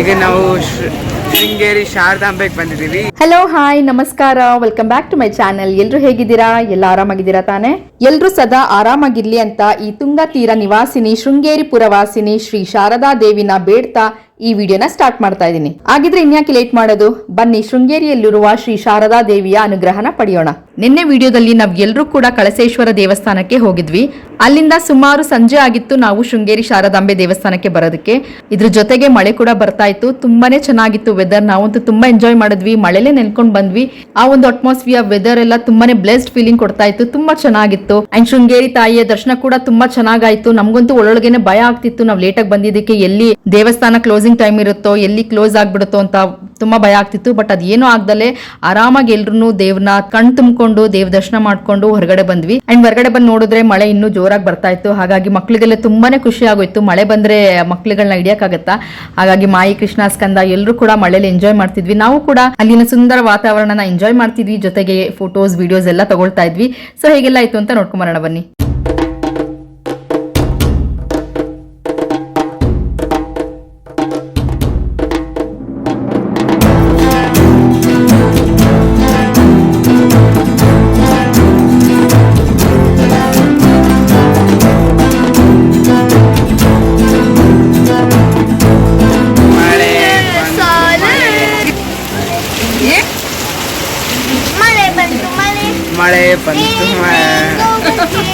ಈಗ ನಾವು ಶೃಂಗೇರಿ ಶಾರದಾಂಬೆಗೆ ಬಂದಿದ್ದೀವಿ. ಹಲೋ ಹಾಯ್ ನಮಸ್ಕಾರ. Welcome back to my channel ಎಲ್ರು ಹೇಗಿದ್ದೀರಾ? ಎಲ್ಲ ಆರಾಮಾಗಿದ್ದೀರಾ ತಾನೆ? ಎಲ್ರು ಸದಾ ಆರಾಮಾಗಿರ್ಲಿ ಅಂತ ಈ ತುಂಗಾ ತೀರ ನಿವಾಸಿನಿ, ಶೃಂಗೇರಿ ಪುರವಾಸಿನಿ ಶ್ರೀ ಶಾರದಾ ದೇವಿನ ಬೇಡ್ತಾ ಈ ವಿಡಿಯೋನ ಸ್ಟಾರ್ಟ್ ಮಾಡ್ತಾ ಇದ್ದೀನಿ. ಹಾಗಿದ್ರೆ ಇನ್ಯಾಕೆ ಲೇಟ್ ಮಾಡೋದು? ಬನ್ನಿ ಶೃಂಗೇರಿಯಲ್ಲಿರುವ ಶ್ರೀ ಶಾರದಾ ದೇವಿಯ ಅನುಗ್ರಹನ ಪಡೆಯೋಣ. ನಿನ್ನೆ ವಿಡಿಯೋದಲ್ಲಿ ನಾವೆಲ್ಲರೂ ಕೂಡ ಕಳಸೇಶ್ವರ ದೇವಸ್ಥಾನಕ್ಕೆ ಹೋಗಿದ್ವಿ. ಅಲ್ಲಿಂದ ಸುಮಾರು ಸಂಜೆ ಆಗಿತ್ತು ನಾವು ಶೃಂಗೇರಿ ಶಾರದಾಂಬೆ ದೇವಸ್ಥಾನಕ್ಕೆ ಬರೋದಕ್ಕೆ. ಇದ್ರ ಜೊತೆಗೆ ಮಳೆ ಕೂಡ ಬರ್ತಾ ಇತ್ತು. ತುಂಬಾನೇ ಚೆನ್ನಾಗಿತ್ತು ವೆದರ್ ನಾವಂತೂ ತುಂಬಾ ಎಂಜಾಯ್ ಮಾಡಿದ್ವಿ. ಮಳೆಲೇ ನೆನ್ಕೊಂಡ್ ಬಂದ್ವಿ. ಆ ಒಂದು ಅಟ್ಮಾಸ್ಫಿಯರ್ ವೆದರ್ ಎಲ್ಲ ತುಂಬಾನೇ ಬ್ಲೆಸ್ಡ್ ಫೀಲಿಂಗ್ ಕೊಡ್ತಾ ಇತ್ತು. ತುಂಬಾ ಚೆನ್ನಾಗಿತ್ತು. ಅಂಡ್ ಶೃಂಗೇರಿ ತಾಯಿಯ ದರ್ಶನ ಕೂಡ ತುಂಬಾ ಚೆನ್ನಾಗಾಯ್ತು. ನಮ್ಗಂತೂ ಒಳೊಳಗೇನೆ ಭಯ ಆಗ್ತಿತ್ತು. ನಾವು ಲೇಟಾಗಿ ಬಂದಿದ್ದಕ್ಕೆ ಎಲ್ಲಿ ದೇವಸ್ಥಾನ ಕ್ಲೋಸಿಂಗ್ ಟೈಮ್ ಇರುತ್ತೋ, ಎಲ್ಲಿ ಕ್ಲೋಸ್ ಆಗಿಬಿಡುತ್ತೋ ಅಂತ ತುಂಬಾ ಭಯ ಆಗ್ತಿತ್ತು. ಬಟ್ ಅದೇನೂ ಆಗ್ದಲೆ ಆರಾಮಾಗಿ ಎಲ್ರು ದೇವ್ರನ್ನ ಕಣ್ ತುಂಬಿಕೊಂಡು ದೇವ್ ದರ್ಶನ ಮಾಡ್ಕೊಂಡು ಹೊರಗಡೆ ಬಂದ್ವಿ. ಅಂಡ್ ಹೊರಗಡೆ ಬಂದು ನೋಡಿದ್ರೆ ಮಳೆ ಇನ್ನೂ ಜೋರಾಗಿ ಬರ್ತಾ ಇತ್ತು. ಹಾಗಾಗಿ ಮಕ್ಳಿಗೆಲ್ಲ ತುಂಬಾನೇ ಖುಷಿ ಆಗೋಯ್ತು. ಮಳೆ ಬಂದ್ರೆ ಮಕ್ಳುಗಳನ್ನ ಹಿಡಿಯಕ್ಕಾಗತ್ತಾ? ಹಾಗಾಗಿ ಮಾಯಿ, ಕೃಷ್ಣ, ಸ್ಕಂದ ಎಲ್ಲರೂ ಕೂಡ ಮಳೆಯಲ್ಲಿ ಎಂಜಾಯ್ ಮಾಡ್ತಿದ್ವಿ. ನಾವು ಕೂಡ ಅಲ್ಲಿನ ಸುಂದರ ವಾತಾವರಣನ ಎಂಜಾಯ್ ಮಾಡ್ತಿದ್ವಿ. ಜೊತೆಗೆ ಫೋಟೋಸ್ ವಿಡಿಯೋಸ್ ಎಲ್ಲ ತಗೊಳ್ತಾ ಇದ್ವಿ. ಸೊ ಹೇಗೆಲ್ಲ ಆಯ್ತು ಅಂತ ನೋಡ್ಕೊಂಬರೋಣ ಬನ್ನಿ. ಮಳೆ ಮಳೆ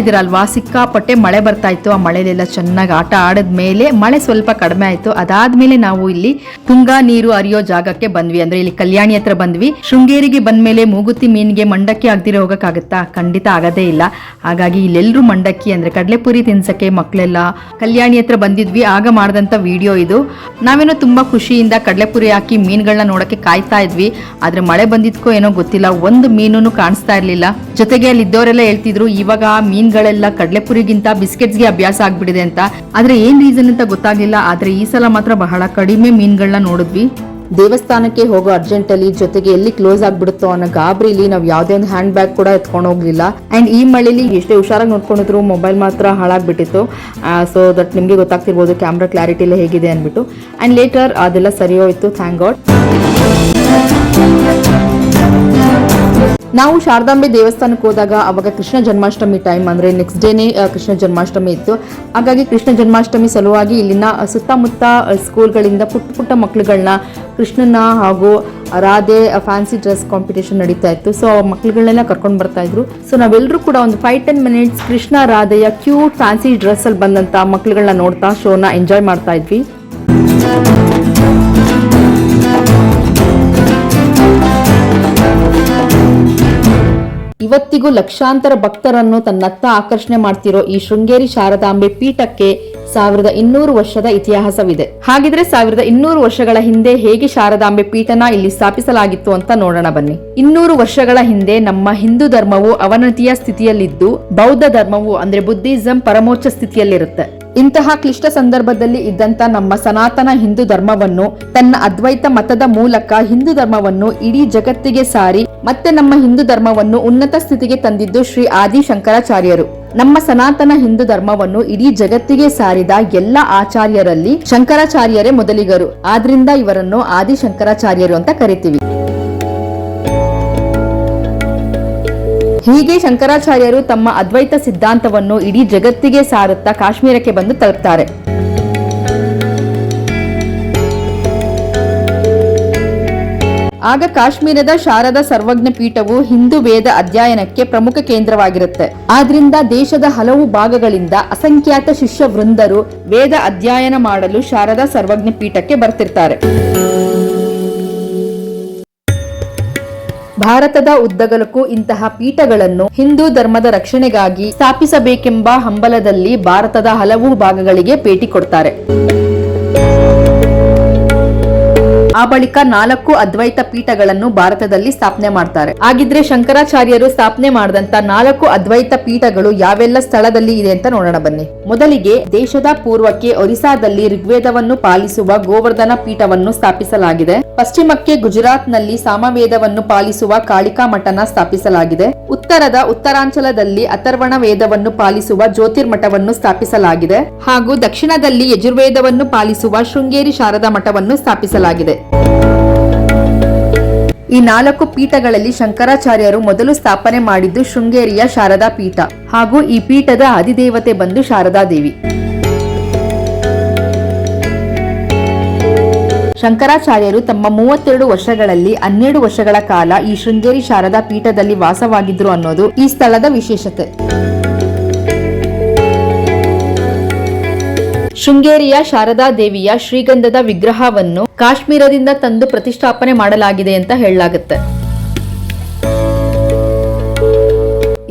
ಇದ್ದೀರಲ್ವಾ? ಸಿಕ್ಕಾಪಟ್ಟೆ ಮಳೆ ಬರ್ತಾ ಇತ್ತು. ಆ ಮಳೆಲೆಲ್ಲ ಚೆನ್ನಾಗಿ ಆಟ ಆಡಿದ ಮೇಲೆ ಮಳೆ ಸ್ವಲ್ಪ ಕಡಿಮೆ ಆಯ್ತು. ಅದಾದ್ಮೇಲೆ ನಾವು ಇಲ್ಲಿ ತುಂಗಾ ನೀರು ಹರಿಯೋ ಜಾಗಕ್ಕೆ ಬಂದ್ವಿ. ಅಂದ್ರೆ ಇಲ್ಲಿ ಕಲ್ಯಾಣಿ ಹತ್ರ ಬಂದ್ವಿ. ಶೃಂಗೇರಿಗೆ ಬಂದ್ಮೇಲೆ ಮೂಗುತಿ ಮೀನಿಗೆ ಮಂಡಕ್ಕಿ ಆಗದಿರೋ ಹೋಗಕ್ಕಾಗತ್ತಾ? ಖಂಡಿತ ಆಗದೇ ಇಲ್ಲ. ಹಾಗಾಗಿ ಇಲ್ಲೆಲ್ಲರೂ ಮಂಡಕ್ಕಿ ಅಂದ್ರೆ ಕಡಲೆಪುರಿ ತಿನ್ಸಕ್ಕೆ ಮಕ್ಕಳೆಲ್ಲ ಕಲ್ಯಾಣಿ ಹತ್ರ ಬಂದಿದ್ವಿ. ಆಗ ಮಾಡಿದಂತ ವಿಡಿಯೋ ಇದು. ನಾವೇನೋ ತುಂಬಾ ಖುಷಿಯಿಂದ ಕಡಲೆಪುರಿ ಹಾಕಿ ಮೀನುಗಳನ್ನ ನೋಡಕ್ಕೆ ಕಾಯ್ತಾ ಇದ್ವಿ. ಆದ್ರೆ ಮಳೆ ಬಂದಿದ್ಕೋ ಏನೋ ಗೊತ್ತಿಲ್ಲ. ಒಂದು ಮೀನು ಕಾಣಿಸ್ತಾ ಇರ್ಲಿಲ್ಲ. ಜೊತೆಗೆ ಅಲ್ಲಿ ಇದ್ದವರೆಲ್ಲ ಹೇಳ್ತಿದ್ರು, ಇವಾಗ ಮೀನ್ಗಳೆಲ್ಲ ಕಡಲೆಪುರಿಗಿಂತ ಬಿಸ್ಕೆಟ್ಸ್ಗೆ ಅಭ್ಯಾಸ ಆಗ್ಬಿಟ್ಟಿದೆ ಅಂತ. ಆದ್ರೆ ಏನ್ ರೀಸನ್ ಅಂತ ಗೊತ್ತಾಗ್ಲಿಲ್ಲ. ಆದ್ರೆ ಈ ಸಲ ಮಾತ್ರ ಬಹಳ ಕಡಿಮೆ ಮೀನ್ಗಳನ್ನ ನೋಡಿದ್ವಿ. ದೇವಸ್ಥಾನಕ್ಕೆ ಹೋಗೋ ಅರ್ಜೆಂಟ್ ಅಲ್ಲಿ ಜೊತೆಗೆ ಎಲ್ಲಿ ಕ್ಲೋಸ್ ಆಗ್ಬಿಡುತ್ತೋ ಅನ್ನೋ ಗಾಬರಿಲಿ ನಾವು ಯಾವುದೇ ಒಂದು ಹ್ಯಾಂಡ್ ಬ್ಯಾಗ್ ಕೂಡ ಎತ್ಕೊಂಡು ಹೋಗ್ಲಿಲ್ಲ. ಅಂಡ್ ಈ ಮಳೆಲಿ ಎಷ್ಟೇ ಹುಷಾರಾಗಿ ನೋಡ್ಕೊಂಡಿದ್ರು ಮೊಬೈಲ್ ಮಾತ್ರ ಹಾಳಾಗ್ಬಿಟ್ಟಿತ್ತು. ಸೊ ದಟ್ ನಿಮಗೆ ಗೊತ್ತಾಗ್ತಿರ್ಬೋದು ಕ್ಯಾಮ್ರಾ ಕ್ಲಾರಿಟಿ ಎಲ್ಲ ಹೇಗಿದೆ ಅಂದ್ಬಿಟ್ಟು. ಅಂಡ್ ಲೇಟರ್ ಅದೆಲ್ಲ ಸರಿ ಹೋಯ್ತು ಥ್ಯಾಂಕ್ ಗಾಡ್ ನಾವು ಶಾರದಾಂಬೆ ದೇವಸ್ಥಾನಕ್ಕೆ ಹೋದಾಗ ಅವಾಗ ಕೃಷ್ಣ ಜನ್ಮಾಷ್ಟಮಿ ಟೈಮ್ ಅಂದರೆ ನೆಕ್ಸ್ಟ್ ಡೇನೇ ಕೃಷ್ಣ ಜನ್ಮಾಷ್ಟಮಿ ಇತ್ತು. ಹಾಗಾಗಿ ಕೃಷ್ಣ ಜನ್ಮಾಷ್ಟಮಿ ಸಲುವಾಗಿ ಇಲ್ಲಿನ ಸುತ್ತಮುತ್ತ ಸ್ಕೂಲ್ಗಳಿಂದ ಪುಟ್ಟ ಪುಟ್ಟ ಮಕ್ಕಳುಗಳನ್ನ ಕೃಷ್ಣನ ಹಾಗೂ ರಾಧೆ ಫ್ಯಾನ್ಸಿ ಡ್ರೆಸ್ ಕಾಂಪಿಟೇಷನ್ ನಡೀತಾ ಇತ್ತು. ಸೊ ಮಕ್ಕಳುಗಳನ್ನೆಲ್ಲ ಕರ್ಕೊಂಡು ಬರ್ತಾ ಇದ್ರು. ಸೊ ನಾವೆಲ್ಲರೂ ಕೂಡ ಒಂದು ಫೈವ್ ಟೆನ್ ಮಿನಿಟ್ಸ್ ಕೃಷ್ಣ ರಾಧೆಯ ಕ್ಯೂಟ್ ಫ್ಯಾನ್ಸಿ ಡ್ರೆಸ್ ಅಲ್ಲಿ ಬಂದಂತ ಮಕ್ಕಳುಗಳನ್ನ ನೋಡ್ತಾ ಶೋನ ಎಂಜಾಯ್ ಮಾಡ್ತಾ ಇದ್ವಿ. ಇವತ್ತಿಗೂ ಲಕ್ಷಾಂತರ ಭಕ್ತರನ್ನು ತನ್ನತ್ತ ಆಕರ್ಷಣೆ ಮಾಡ್ತಿರೋ ಈ ಶೃಂಗೇರಿ ಶಾರದಾಂಬೆ ಪೀಠಕ್ಕೆ ಸಾವಿರದ ಇನ್ನೂರು ವರ್ಷದ ಇತಿಹಾಸವಿದೆ. ಹಾಗಿದ್ರೆ ಸಾವಿರದ ಇನ್ನೂರು ವರ್ಷಗಳ ಹಿಂದೆ ಹೇಗೆ ಶಾರದಾಂಬೆ ಪೀಠನ ಇಲ್ಲಿ ಸ್ಥಾಪಿಸಲಾಗಿತ್ತು ಅಂತ ನೋಡೋಣ ಬನ್ನಿ. ಇನ್ನೂರು ವರ್ಷಗಳ ಹಿಂದೆ ನಮ್ಮ ಹಿಂದೂ ಧರ್ಮವು ಅವನತಿಯ ಸ್ಥಿತಿಯಲ್ಲಿದ್ದು, ಬೌದ್ಧ ಧರ್ಮವು ಅಂದ್ರೆ ಬುದ್ಧಿಸಂ ಪರಮೋಚ್ಚ ಸ್ಥಿತಿಯಲ್ಲಿರುತ್ತೆ. ಇಂತಹ ಕ್ಲಿಷ್ಟ ಸಂದರ್ಭದಲ್ಲಿ ಇದ್ದಂತ ನಮ್ಮ ಸನಾತನ ಹಿಂದೂ ಧರ್ಮವನ್ನು, ತನ್ನ ಅದ್ವೈತ ಮತದ ಮೂಲಕ ಹಿಂದೂ ಧರ್ಮವನ್ನು ಇಡೀ ಜಗತ್ತಿಗೆ ಸಾರಿ, ಮತ್ತೆ ನಮ್ಮ ಹಿಂದೂ ಧರ್ಮವನ್ನು ಉನ್ನತ ಸ್ಥಿತಿಗೆ ತಂದಿದ್ದು ಶ್ರೀ ಆದಿ ಶಂಕರಾಚಾರ್ಯರು. ನಮ್ಮ ಸನಾತನ ಹಿಂದೂ ಧರ್ಮವನ್ನು ಇಡೀ ಜಗತ್ತಿಗೆ ಸಾರಿದ ಎಲ್ಲ ಆಚಾರ್ಯರಲ್ಲಿ ಶಂಕರಾಚಾರ್ಯರೇ ಮೊದಲಿಗರು. ಆದ್ರಿಂದ ಇವರನ್ನು ಆದಿಶಂಕರಾಚಾರ್ಯರು ಅಂತ ಕರಿತೀವಿ. ಹೀಗೆ ಶಂಕರಾಚಾರ್ಯರು ತಮ್ಮ ಅದ್ವೈತ ಸಿದ್ಧಾಂತವನ್ನು ಇಡೀ ಜಗತ್ತಿಗೆ ಸಾರುತ್ತಾ ಕಾಶ್ಮೀರಕ್ಕೆ ಬಂದು ತಲುಪ್ತಾರೆ. ಆಗ ಕಾಶ್ಮೀರದ ಶಾರದಾ ಸರ್ವಜ್ಞ ಪೀಠವು ಹಿಂದೂ ವೇದ ಅಧ್ಯಯನಕ್ಕೆ ಪ್ರಮುಖ ಕೇಂದ್ರವಾಗಿರುತ್ತೆ. ಆದ್ರಿಂದ ದೇಶದ ಹಲವು ಭಾಗಗಳಿಂದ ಅಸಂಖ್ಯಾತ ಶಿಷ್ಯ ವೃಂದರು ವೇದ ಅಧ್ಯಯನ ಮಾಡಲು ಶಾರದಾ ಸರ್ವಜ್ಞ ಪೀಠಕ್ಕೆ ಬರ್ತಿರ್ತಾರೆ. ಭಾರತದ ಉದ್ದಗಲಕ್ಕೂ ಇಂತಹ ಪೀಠಗಳನ್ನು ಹಿಂದೂ ಧರ್ಮದ ರಕ್ಷಣೆಗಾಗಿ ಸ್ಥಾಪಿಸಬೇಕೆಂಬ ಹಂಬಲದಲ್ಲಿ ಭಾರತದ ಹಲವು ಭಾಗಗಳಿಗೆ ಭೇಟಿ ಕೊಡ್ತಾರೆ. ಆ ಬಳಿಕ ನಾಲ್ಕು ಅದ್ವೈತ ಪೀಠಗಳನ್ನು ಭಾರತದಲ್ಲಿ ಸ್ಥಾಪನೆ ಮಾಡ್ತಾರೆ. ಹಾಗಿದ್ರೆ ಶಂಕರಾಚಾರ್ಯರು ಸ್ಥಾಪನೆ ಮಾಡಿದಂತ ನಾಲ್ಕು ಅದ್ವೈತ ಪೀಠಗಳು ಯಾವೆಲ್ಲ ಸ್ಥಳದಲ್ಲಿ ಇದೆ ಅಂತ ನೋಡೋಣ ಬನ್ನಿ. ಮೊದಲಿಗೆ ದೇಶದ ಪೂರ್ವಕ್ಕೆ ಒರಿಸ್ಸಾದಲ್ಲಿ ಋಗ್ವೇದವನ್ನು ಪಾಲಿಸುವ ಗೋವರ್ಧನ ಪೀಠವನ್ನು ಸ್ಥಾಪಿಸಲಾಗಿದೆ. ಪಶ್ಚಿಮಕ್ಕೆ ಗುಜರಾತ್ನಲ್ಲಿ ಸಾಮವೇದವನ್ನು ಪಾಲಿಸುವ ಕಾಳಿಕಾ ಮಠನ ಸ್ಥಾಪಿಸಲಾಗಿದೆ. ಉತ್ತರದ ಉತ್ತರಾಂಚಲದಲ್ಲಿ ಅಥರ್ವಣ ವೇದವನ್ನು ಪಾಲಿಸುವ ಜ್ಯೋತಿರ್ಮಠವನ್ನು ಸ್ಥಾಪಿಸಲಾಗಿದೆ. ಹಾಗೂ ದಕ್ಷಿಣದಲ್ಲಿ ಯಜುರ್ವೇದವನ್ನು ಪಾಲಿಸುವ ಶೃಂಗೇರಿ ಶಾರದಾ ಮಠವನ್ನು ಸ್ಥಾಪಿಸಲಾಗಿದೆ. ಈ ನಾಲ್ಕು ಪೀಠಗಳಲ್ಲಿ ಶಂಕರಾಚಾರ್ಯರು ಮೊದಲು ಸ್ಥಾಪನೆ ಮಾಡಿದ್ದು ಶೃಂಗೇರಿಯ ಶಾರದಾ ಪೀಠ ಹಾಗೂ ಈ ಪೀಠದ ಅಧಿದೇವತೆ ಬಂದು ಶಾರದಾ ದೇವಿ. ಶಂಕರಾಚಾರ್ಯರು ತಮ್ಮ ಮೂವತ್ತೆರಡು ವರ್ಷಗಳಲ್ಲಿ ಹನ್ನೆರಡು ವರ್ಷಗಳ ಕಾಲ ಈ ಶೃಂಗೇರಿ ಶಾರದಾ ಪೀಠದಲ್ಲಿ ವಾಸವಾಗಿದ್ರು ಅನ್ನೋದು ಈ ಸ್ಥಳದ ವಿಶೇಷತೆ. ಶೃಂಗೇರಿಯ ಶಾರದಾ ದೇವಿಯ ಶ್ರೀಗಂಧದ ವಿಗ್ರಹವನ್ನು ಕಾಶ್ಮೀರದಿಂದ ತಂದು ಪ್ರತಿಷ್ಠಾಪನೆ ಮಾಡಲಾಗಿದೆ ಅಂತ ಹೇಳಲಾಗುತ್ತೆ.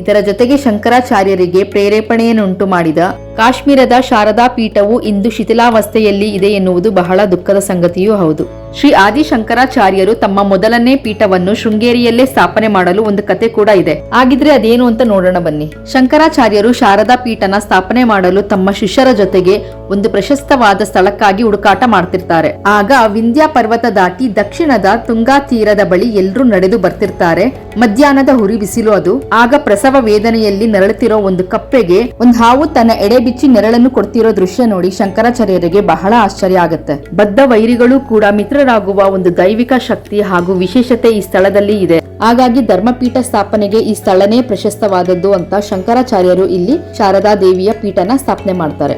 ಇದರ ಜೊತೆಗೆ ಶಂಕರಾಚಾರ್ಯರಿಗೆ ಪ್ರೇರೇಪಣೆಯನ್ನುಂಟು ಮಾಡಿದ ಕಾಶ್ಮೀರದ ಶಾರದಾ ಪೀಠವು ಇಂದು ಶಿಥಿಲಾವಸ್ಥೆಯಲ್ಲಿ ಇದೆ ಎನ್ನುವುದು ಬಹಳ ದುಃಖದ ಸಂಗತಿಯೂ ಹೌದು. ಶ್ರೀ ಆದಿ ಶಂಕರಾಚಾರ್ಯರು ತಮ್ಮ ಮೊದಲನೇ ಪೀಠವನ್ನು ಶೃಂಗೇರಿಯಲ್ಲೇ ಸ್ಥಾಪನೆ ಮಾಡಲು ಒಂದು ಕತೆ ಕೂಡ ಇದೆ. ಆಗಿದ್ರೆ ಅದೇನು ಅಂತ ನೋಡೋಣ ಬನ್ನಿ. ಶಂಕರಾಚಾರ್ಯರು ಶಾರದಾ ಪೀಠನ ಸ್ಥಾಪನೆ ಮಾಡಲು ತಮ್ಮ ಶಿಷ್ಯರ ಜೊತೆಗೆ ಒಂದು ಪ್ರಶಸ್ತವಾದ ಸ್ಥಳಕ್ಕಾಗಿ ಹುಡುಕಾಟ ಮಾಡ್ತಿರ್ತಾರೆ. ಆಗ ವಿಂಧ್ಯ ಪರ್ವತ ದಾಟಿ ದಕ್ಷಿಣದ ತುಂಗಾ ತೀರದ ಬಳಿ ಎಲ್ರೂ ನಡೆದು ಬರ್ತಿರ್ತಾರೆ. ಮಧ್ಯಾಹ್ನದ ಹುರಿ ಬಿಸಿಲು ಅದು. ಆಗ ಪ್ರಸವ ವೇದನೆಯಲ್ಲಿ ನರಳುತ್ತಿರೋ ಒಂದು ಕಪ್ಪೆಗೆ ಒಂದು ಹಾವು ತನ್ನ ಎಡೆ ಬಿಚ್ಚಿ ನೆರಳನ್ನು ಕೊಡ್ತಿರೋ ದೃಶ್ಯ ನೋಡಿ ಶಂಕರಾಚಾರ್ಯರಿಗೆ ಬಹಳ ಆಶ್ಚರ್ಯ ಆಗುತ್ತೆ. ಬದ್ಧ ವೈರಿಗಳು ಕೂಡ ಮಿತ್ರರಾಗುವ ಒಂದು ದೈವಿಕ ಶಕ್ತಿ ಹಾಗೂ ವಿಶೇಷತೆ ಈ ಸ್ಥಳದಲ್ಲಿ ಇದೆ. ಹಾಗಾಗಿ ಧರ್ಮಪೀಠ ಸ್ಥಾಪನೆಗೆ ಈ ಸ್ಥಳನೇ ಪ್ರಶಸ್ತವಾದದ್ದು ಅಂತ ಶಂಕರಾಚಾರ್ಯರು ಇಲ್ಲಿ ಶಾರದಾ ದೇವಿಯ ಪೀಠನ ಸ್ಥಾಪನೆ ಮಾಡ್ತಾರೆ.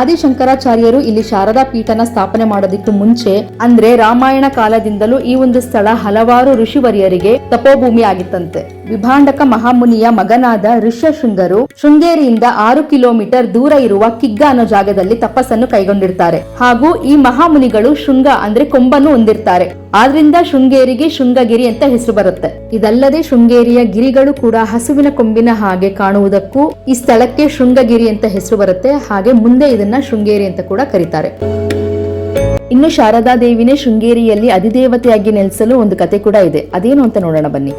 ಆದಿಶಂಕರಾಚಾರ್ಯರು ಇಲ್ಲಿ ಶಾರದಾ ಪೀಠನ ಸ್ಥಾಪನೆ ಮಾಡೋದಕ್ಕೂ ಮುಂಚೆ ಅಂದ್ರೆ ರಾಮಾಯಣ ಕಾಲದಿಂದಲೂ ಈ ಒಂದು ಸ್ಥಳ ಹಲವಾರು ಋಷಿವರಿಯರಿಗೆ ತಪೋಭೂಮಿ ಆಗಿತ್ತಂತೆ. ವಿಭಾಂಡಕ ಮಹಾಮುನಿಯ ಮಗನಾದ ಋಷ್ಯಶೃಂಗರು ಶೃಂಗೇರಿಯಿಂದ ಆರು ಕಿಲೋಮೀಟರ್ ದೂರ ಇರುವ ಕಿಗ್ಗ ಅನ್ನೋ ಜಾಗದಲ್ಲಿ ತಪಸ್ಸನ್ನು ಕೈಗೊಂಡಿರ್ತಾರೆ. ಹಾಗೂ ಈ ಮಹಾಮುನಿಗಳು ಶೃಂಗ ಅಂದ್ರೆ ಕೊಂಬನ್ನು ಹೊಂದಿರ್ತಾರೆ. ಆದ್ರಿಂದ ಶೃಂಗೇರಿಗೆ ಶೃಂಗಗಿರಿ ಅಂತ ಹೆಸರು ಬರುತ್ತೆ. ಇದಲ್ಲದೆ ಶೃಂಗೇರಿಯ ಗಿರಿಗಳು ಕೂಡ ಹಸುವಿನ ಕೊಂಬಿನ ಹಾಗೆ ಕಾಣುವುದಕ್ಕೂ ಈ ಸ್ಥಳಕ್ಕೆ ಶೃಂಗಗಿರಿ ಅಂತ ಹೆಸರು ಬರುತ್ತೆ. ಹಾಗೆ ಮುಂದೆ ಇದನ್ನ ಶೃಂಗೇರಿ ಅಂತ ಕೂಡ ಕರೀತಾರೆ. ಇನ್ನು ಶಾರದಾ ದೇವಿನೇ ಶೃಂಗೇರಿಯಲ್ಲಿ ಅಧಿದೇವತೆಯಾಗಿ ನೆಲೆಸಲು ಒಂದು ಕತೆ ಕೂಡ ಇದೆ. ಅದೇನು ಅಂತ ನೋಡೋಣ ಬನ್ನಿ.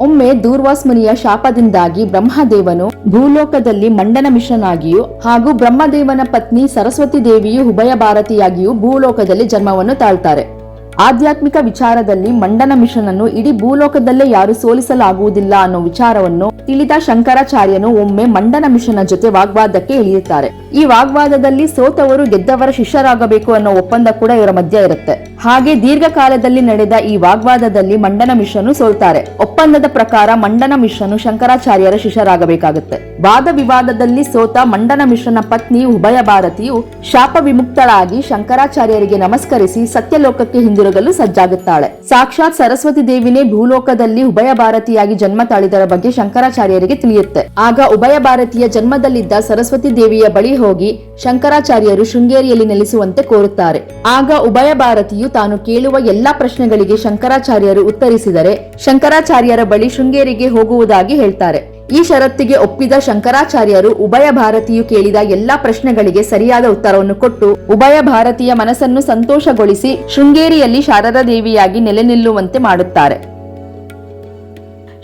ಒಮ್ಮೆ ದೂರ್ವಾಸ್ ಮುನಿಯ ಶಾಪದಿಂದಾಗಿ ಬ್ರಹ್ಮದೇವನು ಭೂಲೋಕದಲ್ಲಿ ಮಂಡನ ಮಿಶ್ರನಾಗಿಯೂ ಹಾಗೂ ಬ್ರಹ್ಮದೇವನ ಪತ್ನಿ ಸರಸ್ವತಿ ದೇವಿಯು ಉಭಯ ಭಾರತಿಯಾಗಿಯೂ ಭೂಲೋಕದಲ್ಲಿ ಜನ್ಮವನ್ನು ತಾಳ್ತಾರೆ. ಆಧ್ಯಾತ್ಮಿಕ ವಿಚಾರದಲ್ಲಿ ಮಂಡನ ಮಿಶ್ರನನ್ನು ಇಡೀ ಭೂಲೋಕದಲ್ಲೇ ಯಾರು ಸೋಲಿಸಲಾಗುವುದಿಲ್ಲ ಅನ್ನೋ ವಿಚಾರವನ್ನು ತಿಳಿದ ಶಂಕರಾಚಾರ್ಯನು ಒಮ್ಮೆ ಮಂಡನ ಮಿಷನ್ ಜೊತೆ ವಾಗ್ವಾದಕ್ಕೆ ಇಳಿಯುತ್ತಾರೆ. ಈ ವಾಗ್ವಾದದಲ್ಲಿ ಸೋತವರು ಗೆದ್ದವರ ಶಿಷ್ಯರಾಗಬೇಕು ಅನ್ನೋ ಒಪ್ಪಂದ ಕೂಡ ಇವರ ಮಧ್ಯೆ ಇರುತ್ತೆ. ಹಾಗೆ ದೀರ್ಘಕಾಲದಲ್ಲಿ ನಡೆದ ಈ ವಾಗ್ವಾದದಲ್ಲಿ ಮಂಡನ ಮಿಷನ್ ಸೋಲ್ತಾರೆ. ಒಪ್ಪಂದದ ಪ್ರಕಾರ ಮಂಡನ ಮಿಶ್ರನು ಶಂಕರಾಚಾರ್ಯರ ಶಿಷ್ಯರಾಗಬೇಕಾಗುತ್ತೆ. ವಾದ ವಿವಾದದಲ್ಲಿ ಸೋತ ಮಂಡನ ಮಿಶ್ರನ ಪತ್ನಿ ಉಭಯ ಭಾರತಿಯು ಶಾಪ ವಿಮುಕ್ತಳಾಗಿ ಶಂಕರಾಚಾರ್ಯರಿಗೆ ನಮಸ್ಕರಿಸಿ ಸತ್ಯಲೋಕಕ್ಕೆ ಹಿಂದಿರುಗಲು ಸಜ್ಜಾಗುತ್ತಾಳೆ. ಸಾಕ್ಷಾತ್ ಸರಸ್ವತಿ ದೇವಿನೇ ಭೂಲೋಕದಲ್ಲಿ ಉಭಯ ಭಾರತಿಯಾಗಿ ಜನ್ಮ ತಾಳಿದರ ಬಗ್ಗೆ ಶಂಕರಾಚಾರ್ಯರಿಗೆ ತಿಳಿಯುತ್ತೆ. ಆಗ ಉಭಯ ಭಾರತೀಯ ಜನ್ಮದಲ್ಲಿದ್ದ ಸರಸ್ವತಿ ದೇವಿಯ ಬಳಿ ಹೋಗಿ ಶಂಕರಾಚಾರ್ಯರು ಶೃಂಗೇರಿಯಲ್ಲಿ ನೆಲೆಸುವಂತೆ ಕೋರುತ್ತಾರೆ. ಆಗ ಉಭಯ ಭಾರತಿಯು ತಾನು ಕೇಳುವ ಎಲ್ಲಾ ಪ್ರಶ್ನೆಗಳಿಗೆ ಶಂಕರಾಚಾರ್ಯರು ಉತ್ತರಿಸಿದರೆ, ಶಂಕರಾಚಾರ್ಯರ ಬಳಿ ಶೃಂಗೇರಿಗೆ ಹೋಗುವುದಾಗಿ ಹೇಳ್ತಾರೆ. ಈ ಷರತ್ತಿಗೆ ಒಪ್ಪಿದ ಶಂಕರಾಚಾರ್ಯರು ಉಭಯ ಭಾರತೀಯು ಕೇಳಿದ ಎಲ್ಲಾ ಪ್ರಶ್ನೆಗಳಿಗೆ ಸರಿಯಾದ ಉತ್ತರವನ್ನು ಕೊಟ್ಟು, ಉಭಯ ಭಾರತೀಯ ಮನಸ್ಸನ್ನು ಸಂತೋಷಗೊಳಿಸಿ ಶೃಂಗೇರಿಯಲ್ಲಿ ಶಾರದಾ ದೇವಿಯಾಗಿ ನೆಲೆ ನಿಲ್ಲುವಂತೆ ಮಾಡುತ್ತಾರೆ.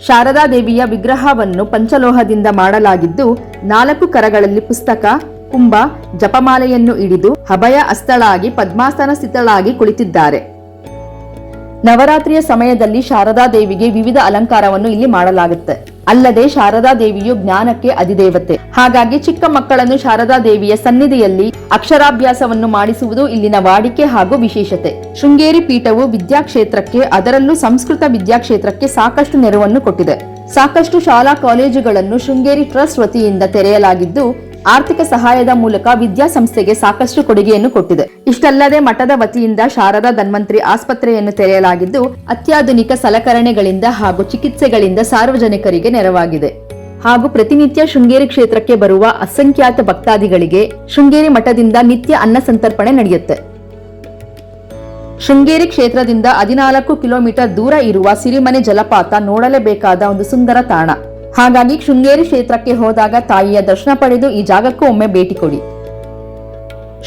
ಶಾರದಾ ದೇವಿಯ ವಿಗ್ರಹವನ್ನು ಪಂಚಲೋಹದಿಂದ ಮಾಡಲಾಗಿದ್ದು, ನಾಲ್ಕು ಕರಗಳಲ್ಲಿ ಪುಸ್ತಕ, ಕುಂಭ, ಜಪಮಾಲೆಯನ್ನು ಹಿಡಿದು ಅಭಯ ಅಸ್ಥಳಾಗಿ ಪದ್ಮಾಸನ ಸ್ಥಿತಳಾಗಿ ಕುಳಿತಿದ್ದಾರೆ. ನವರಾತ್ರಿಯ ಸಮಯದಲ್ಲಿ ಶಾರದಾ ದೇವಿಗೆ ವಿವಿಧ ಅಲಂಕಾರವನ್ನು ಇಲ್ಲಿ ಮಾಡಲಾಗುತ್ತೆ. ಅಲ್ಲದೆ ಶಾರದಾ ದೇವಿಯು ಜ್ಞಾನಕ್ಕೆ ಅಧಿದೇವತೆ. ಹಾಗಾಗಿ ಚಿಕ್ಕ ಮಕ್ಕಳನ್ನು ಶಾರದಾ ದೇವಿಯ ಸನ್ನಿಧಿಯಲ್ಲಿ ಅಕ್ಷರಾಭ್ಯಾಸವನ್ನು ಮಾಡಿಸುವುದು ಇಲ್ಲಿನ ವಾಡಿಕೆ ಹಾಗೂ ವಿಶೇಷತೆ. ಶೃಂಗೇರಿ ಪೀಠವು ವಿದ್ಯಾಕ್ಷೇತ್ರಕ್ಕೆ, ಅದರಲ್ಲೂ ಸಂಸ್ಕೃತ ವಿದ್ಯಾಕ್ಷೇತ್ರಕ್ಕೆ ಸಾಕಷ್ಟು ನೆರವನ್ನು ಕೊಟ್ಟಿದೆ. ಸಾಕಷ್ಟು ಶಾಲಾ ಕಾಲೇಜುಗಳನ್ನು ಶೃಂಗೇರಿ ಟ್ರಸ್ಟ್ ವತಿಯಿಂದ ತೆರೆಯಲಾಗಿದ್ದು ಆರ್ಥಿಕ ಸಹಾಯದ ಮೂಲಕ ವಿದ್ಯಾಸಂಸ್ಥೆಗೆ ಸಾಕಷ್ಟು ಕೊಡುಗೆಯನ್ನು ಕೊಟ್ಟಿದೆ. ಇಷ್ಟಲ್ಲದೆ ಮಠದ ವತಿಯಿಂದ ಶಾರದಾ ಧನ್ವಂತರಿ ಆಸ್ಪತ್ರೆಯನ್ನು ತೆರೆಯಲಾಗಿದ್ದು, ಅತ್ಯಾಧುನಿಕ ಸಲಕರಣೆಗಳಿಂದ ಹಾಗೂ ಚಿಕಿತ್ಸೆಗಳಿಂದ ಸಾರ್ವಜನಿಕರಿಗೆ ನೆರವಾಗಿದೆ. ಹಾಗೂ ಪ್ರತಿನಿತ್ಯ ಶೃಂಗೇರಿ ಕ್ಷೇತ್ರಕ್ಕೆ ಬರುವ ಅಸಂಖ್ಯಾತ ಭಕ್ತಾದಿಗಳಿಗೆ ಶೃಂಗೇರಿ ಮಠದಿಂದ ನಿತ್ಯ ಅನ್ನ ಸಂತರ್ಪಣೆ ನಡೆಯುತ್ತೆ. ಶೃಂಗೇರಿ ಕ್ಷೇತ್ರದಿಂದ ಹದಿನಾಲ್ಕು ಕಿಲೋಮೀಟರ್ ದೂರ ಇರುವ ಸಿರಿಮನೆ ಜಲಪಾತ ನೋಡಲೇಬೇಕಾದ ಒಂದು ಸುಂದರ ತಾಣ. ಹಾಗಾಗಿ ಶೃಂಗೇರಿ ಕ್ಷೇತ್ರಕ್ಕೆ ಹೋದಾಗ ತಾಯಿಯ ದರ್ಶನ ಪಡೆದು ಈ ಜಾಗಕ್ಕೂ ಒಮ್ಮೆ ಭೇಟಿ ಕೊಡಿ.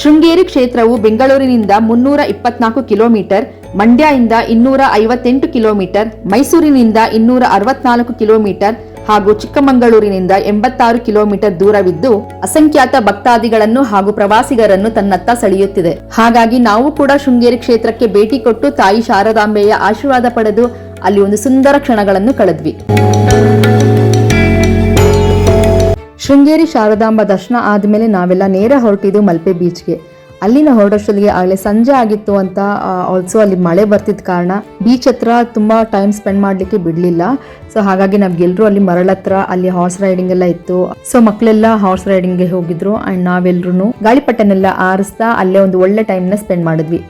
ಶೃಂಗೇರಿ ಕ್ಷೇತ್ರವು ಬೆಂಗಳೂರಿನಿಂದ ಮುನ್ನೂರ ಇಪ್ಪತ್ನಾಲ್ಕು ಕಿಲೋಮೀಟರ್, ಮಂಡ್ಯದಿಂದ ಇನ್ನೂರ ಐವತ್ತೆಂಟು ಕಿಲೋಮೀಟರ್, ಮೈಸೂರಿನಿಂದ ಇನ್ನೂರ ಅರವತ್ನಾಲ್ಕು ಕಿಲೋಮೀಟರ್ ಹಾಗೂ ಚಿಕ್ಕಮಗಳೂರಿನಿಂದ ಎಂಬತ್ತಾರು ಕಿಲೋಮೀಟರ್ ದೂರವಿದ್ದು, ಅಸಂಖ್ಯಾತ ಭಕ್ತಾದಿಗಳನ್ನು ಹಾಗೂ ಪ್ರವಾಸಿಗರನ್ನು ತನ್ನತ್ತ ಸೆಳೆಯುತ್ತಿದೆ. ಹಾಗಾಗಿ ನಾವು ಕೂಡ ಶೃಂಗೇರಿ ಕ್ಷೇತ್ರಕ್ಕೆ ಭೇಟಿ ಕೊಟ್ಟು ತಾಯಿ ಶಾರದಾಂಬೆಯ ಆಶೀರ್ವಾದ ಪಡೆದು ಅಲ್ಲಿ ಒಂದು ಸುಂದರ ಕ್ಷಣಗಳನ್ನು ಕಳೆದ್ವಿ. ಶೃಂಗೇರಿ ಶಾರದಾಂಬ ದರ್ಶನ ಆದಮೇಲೆ ನಾವೆಲ್ಲ ನೇರ ಹೊರಟಿದ್ದು ಮಲ್ಪೆ ಬೀಚ್ಗೆ. ಅಲ್ಲಿನ ಹೊರಡೋಷ್ಟೊತ್ತಿಗೆ ಆಗಲೇ ಸಂಜೆ ಆಗಿತ್ತು ಅಂತ ಆಲ್ಸೋ ಅಲ್ಲಿ ಮಳೆ ಬರ್ತಿದ್ದ ಕಾರಣ ಬೀಚ್ ಹತ್ರ ತುಂಬ ಟೈಮ್ ಸ್ಪೆಂಡ್ ಮಾಡಲಿಕ್ಕೆ ಬಿಡಲಿಲ್ಲ. ಸೊ ಹಾಗಾಗಿ ನಮ್ಗೆಲ್ಲರೂ ಅಲ್ಲಿ ಮರಳ ಹತ್ರ, ಅಲ್ಲಿ ಹಾರ್ಸ್ ರೈಡಿಂಗ್ ಎಲ್ಲ ಇತ್ತು. ಸೊ ಮಕ್ಕಳೆಲ್ಲ ಹಾರ್ಸ್ ರೈಡಿಂಗ್ಗೆ ಹೋಗಿದ್ರು. ಆ್ಯಂಡ್ ನಾವೆಲ್ಲರೂ ಗಾಳಿಪಟನೆಲ್ಲ ಆರಿಸ್ತಾ ಅಲ್ಲೇ ಒಂದು ಒಳ್ಳೆ ಟೈಮ್ನ ಸ್ಪೆಂಡ್ ಮಾಡಿದ್ವಿ.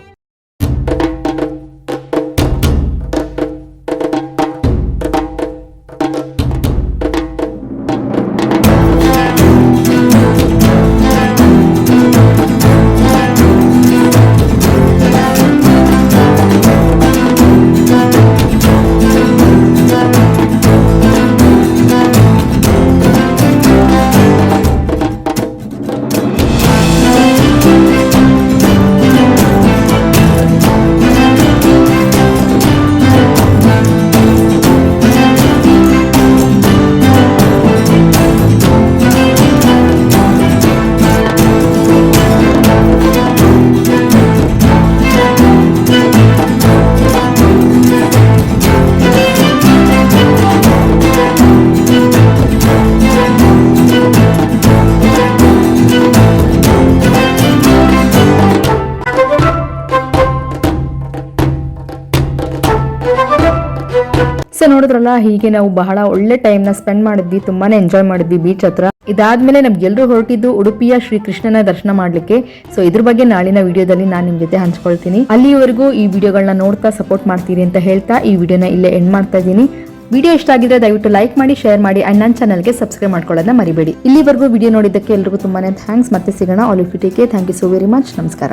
ನೋಡಿದ್ರಲ್ಲ, ಹೀಗೆ ನಾವು ಬಹಳ ಒಳ್ಳೆ ಟೈಮ್ನ ಸ್ಪೆಂಡ್ ಮಾಡಿದ್ವಿ, ತುಂಬಾನೇ ಎಂಜಾಯ್ ಮಾಡಿದ್ವಿ ಬೀಚ್ ಹತ್ರ. ಇದಾದ್ಮೇಲೆ ನಮ್ಗೆಲ್ಲರೂ ಹೊರಟಿದ್ದು ಉಡುಪಿಯ ಶ್ರೀ ಕೃಷ್ಣನ ದರ್ಶನ ಮಾಡ್ಲಿಕ್ಕೆ. ಸೊ ಇದ್ರ ಬಗ್ಗೆ ನಾಳಿನ ವಿಡಿಯೋದಲ್ಲಿ ನಾನು ನಿಮ್ ಜೊತೆ ಹಂಚ್ಕೊಳ್ತೀನಿ. ಅಲ್ಲಿವರೆಗೂ ಈ ವಿಡಿಯೋಗಳನ್ನ ನೋಡ್ತಾ ಸಪೋರ್ಟ್ ಮಾಡ್ತೀರಿ ಅಂತ ಹೇಳ್ತಾ, ಈ ವಿಡಿಯೋನ ಇಲ್ಲೇ ಎಂಡ್ ಮಾಡ್ತಾ ಇದ್ದೀನಿ. ವಿಡಿಯೋ ಇಷ್ಟ ಆಗಿದ್ರೆ ದಯವಿಟ್ಟು ಲೈಕ್ ಮಾಡಿ ಶೇರ್ ಮಾಡಿ ಅಂಡ್ ನನ್ನ ಚಾನಲ್ಗೆ ಸಬ್ಸ್ಕ್ರೈಬ್ ಮಾಡ್ಕೊಳ್ಳೋದನ್ನ ಮರಿಬೇಡಿ. ಇಲ್ಲಿವರೆಗೂ ವಿಡಿಯೋ ನೋಡಿದ್ದಕ್ಕೆ ಎಲ್ರಿಗೂ ತುಂಬಾನೇ ಥ್ಯಾಂಕ್ಸ್ ಮತ್ತೆ ಸಿಗೋಣ all you take thank you so very much ನಮಸ್ಕಾರ.